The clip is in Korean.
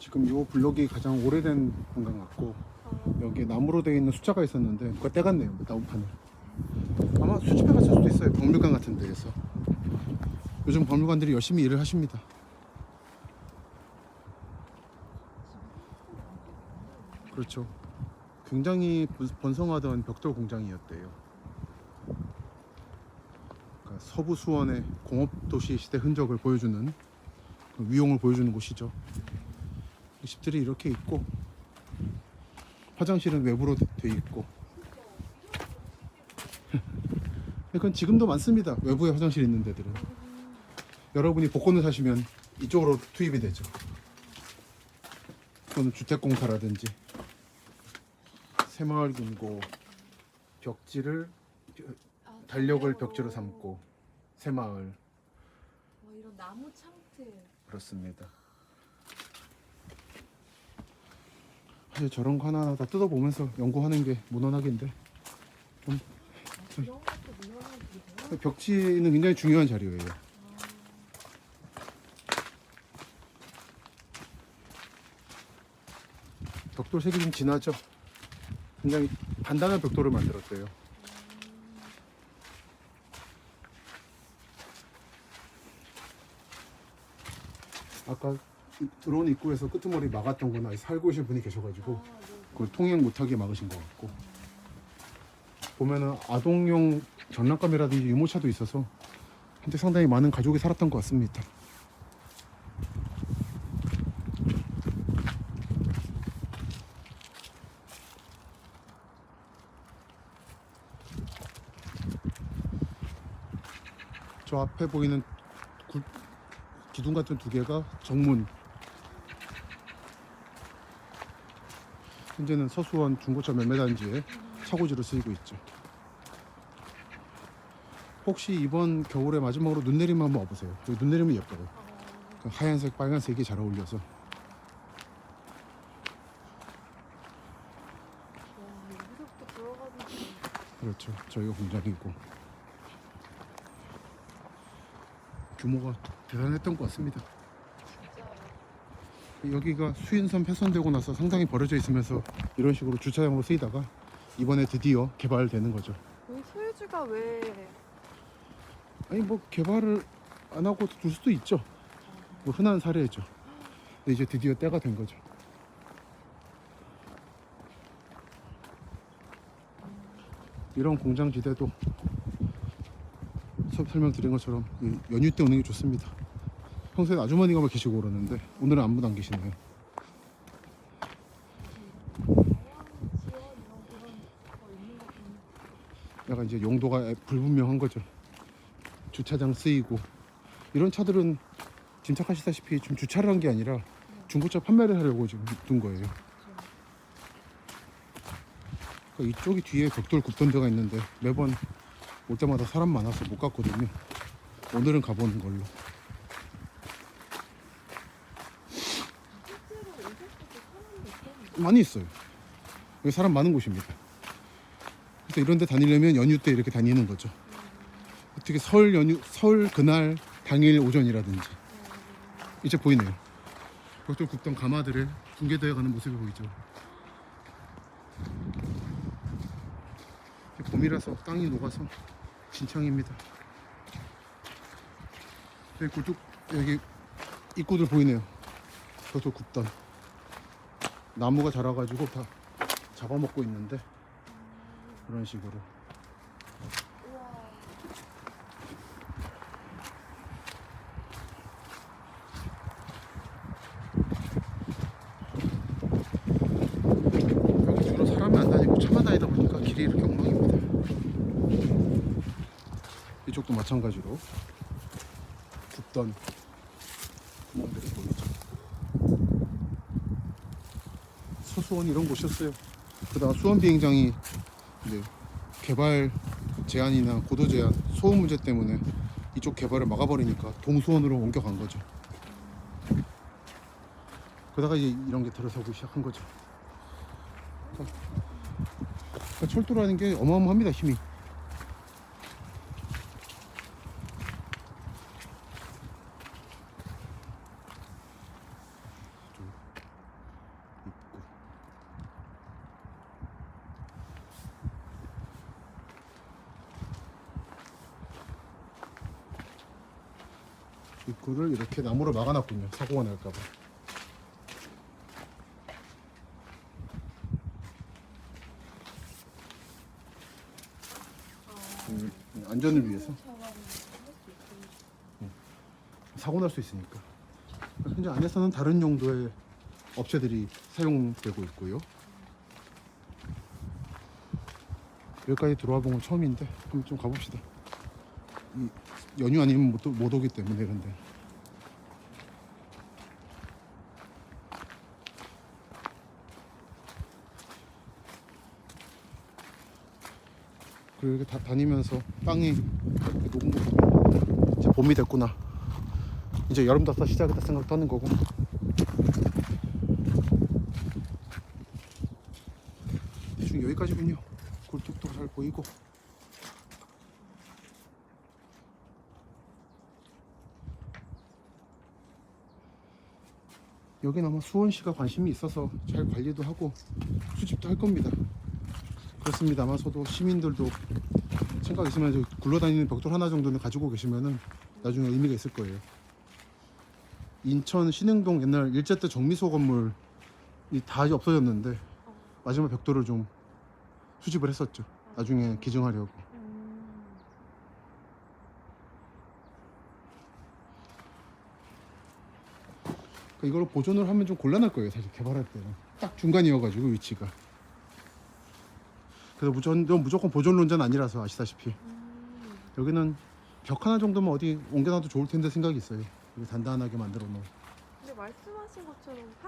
지금 이 블록이 가장 오래된 공간 같고 여기 나무로 되어 있는 숫자가 있었는데 누가 떼갔네요 나무판을. 아마 수집해 갔을 수도 있어요 박물관 같은 데에서. 요즘 박물관들이 열심히 일을 하십니다. 그렇죠. 굉장히 번- 번성하던 벽돌 공장이었대요. 그러니까 서부 수원의 공업도시 시대 흔적을 보여주는 그 위용을 보여주는 곳이죠 집들이 이렇게 있고 화장실은 외부로 돼- 돼 있고 그건 지금도 많습니다 외부에 화장실 있는 데들은 여러분이 복권을 사시면 이쪽으로 투입이 되죠 또는 주택공사라든지 새마을금고 벽지를 아, 달력을. 벽지로 삼고 새마을 와, 이런 나무 창틀. 그렇습니다. 사실 저런 거 하나하나 다 뜯어보면서 연구하는 게 문화는 그래요? 벽지는 굉장히 중요한 자료예요. 벽돌 색이 좀 진하죠? 굉장히 단단한 벽돌을 만들었대요. 아까 들어온 입구에서 끄트머리 막았던 거나 살고 계신 분이 계셔가지고 아, 네. 그걸 통행 못하게 막으신 것 같고 보면은 아동용 전람감이라든지 유모차도 있어서 한때 상당히 많은 가족이 살았던 것 같습니다. 저 앞에 보이는 굴- 기둥 같은 두 개가 정문 현재는 서수원 중고차 매매단지에 차고지로 쓰이고 있죠. 혹시 이번 겨울에 마지막으로 눈 내리면 한번 와보세요. 여기 눈 내리면 예뻐요. 아, 그 하얀색, 빨간색이 잘 어울려서 그렇죠. 저희가 공장이고 규모가 대단했던 것 같습니다. 여기가 수인선 폐선되고 나서 상당히 버려져 있으면서 이런 식으로 주차장으로 쓰이다가 이번에 드디어 개발되는 거죠. 여기 소유주가 왜 아니 뭐 개발을 안 하고 둘 수도 있죠. 뭐 흔한 사례죠. 근데 이제 드디어 때가 된 거죠. 이런 공장지대도 서- 설명드린 것처럼 이 연휴 때 오는 게 좋습니다. 평소에 아주머니가 막 계시고 그러는데 오늘은 아무도 안 계시네요. 약간 이제 용도가 불분명한 거죠. 주차장 쓰이고 이런 차들은 짐작하시다시피 지금 주차를 한 게 아니라 중고차 판매를 하려고 지금 둔 거예요. 그러니까 이쪽이 뒤에 벽돌 굽던 데가 있는데 매번 올 때마다 사람 많아서 못 갔거든요. 오늘은 가보는 걸로 오셨을 때 사람이 있었는데 많이 있어요. 여기 사람 많은 곳입니다. 그래서 이런 데 다니려면 연휴 때 이렇게 다니는 거죠. 특히 설 연휴, 설 그날 당일 오전이라든지. 이제 보이네요. 벽돌 굽던 가마들을 붕괴되어 가는 모습이 보이죠. 봄이라서 땅이 녹아서 진창입니다. 여기 굴뚝, 여기 입구들 보이네요. 벽돌 굽던. 나무가 자라가지고 다 잡아먹고 있는데 그런 식으로. 여기 주로 사람이 안 다니고 차만 다니다 보니까 길이 이렇게 엉망입니다. 이쪽도 마찬가지로. 굽던 구멍들이 보이죠 서 수원 이런 곳이었어요. 그다음 수원 비행장이 이제 개발 제한이나 고도 제한 소음 문제 때문에 이쪽 개발을 막아버리니까 동수원으로 옮겨간 거죠. 그러다가 이제 이런 게 들어서기 시작한 거죠. 그러니까 철도라는 게 어마어마합니다 힘이 입구를 이렇게 나무로 막아놨군요. 사고가 날까봐. 음, 안전을 위해서 있고. 사고 날 수 있으니까. 현재 안에서는 다른 용도의 업체들이 사용되고 있고요. 여기까지 들어와 본 건 처음인데 한번 좀 가봅시다. 이 연휴 아니면 못, 오- 못 오기 때문에 그리고 이렇게 다, 다니면서 땅이 녹은 거 이제 봄이 됐구나. 이제 여름 닷다 시작했다 생각도 하는 거고. 대충 여기까지군요. 굴뚝도 잘 보이고. 여긴 아마 수원시가 관심이 있어서 잘 관리도 하고 수집도 할 겁니다. 그렇습니다만서도 시민들도 생각 있으면 저 굴러다니는 벽돌 하나 정도는 가지고 계시면은 나중에 의미가 있을 거예요. 인천 신흥동 옛날 일제 때 정미소 건물이 다 없어졌는데 마지막 벽돌을 좀 수집을 했었죠. 나중에 기증하려고. 그러니까 이걸 보존을 하면 좀 곤란할 거예요. 사실 개발할 때는 딱 중간이어가지고 위치가. 그래서 무조건, 무조건 보존론자는 아니라서 아시다시피 음. 여기는 벽 하나 정도면 어디 옮겨놔도 좋을 텐데 생각이 있어요. 단단하게 만들어 놓은. 근데 말씀하신 것처럼 항상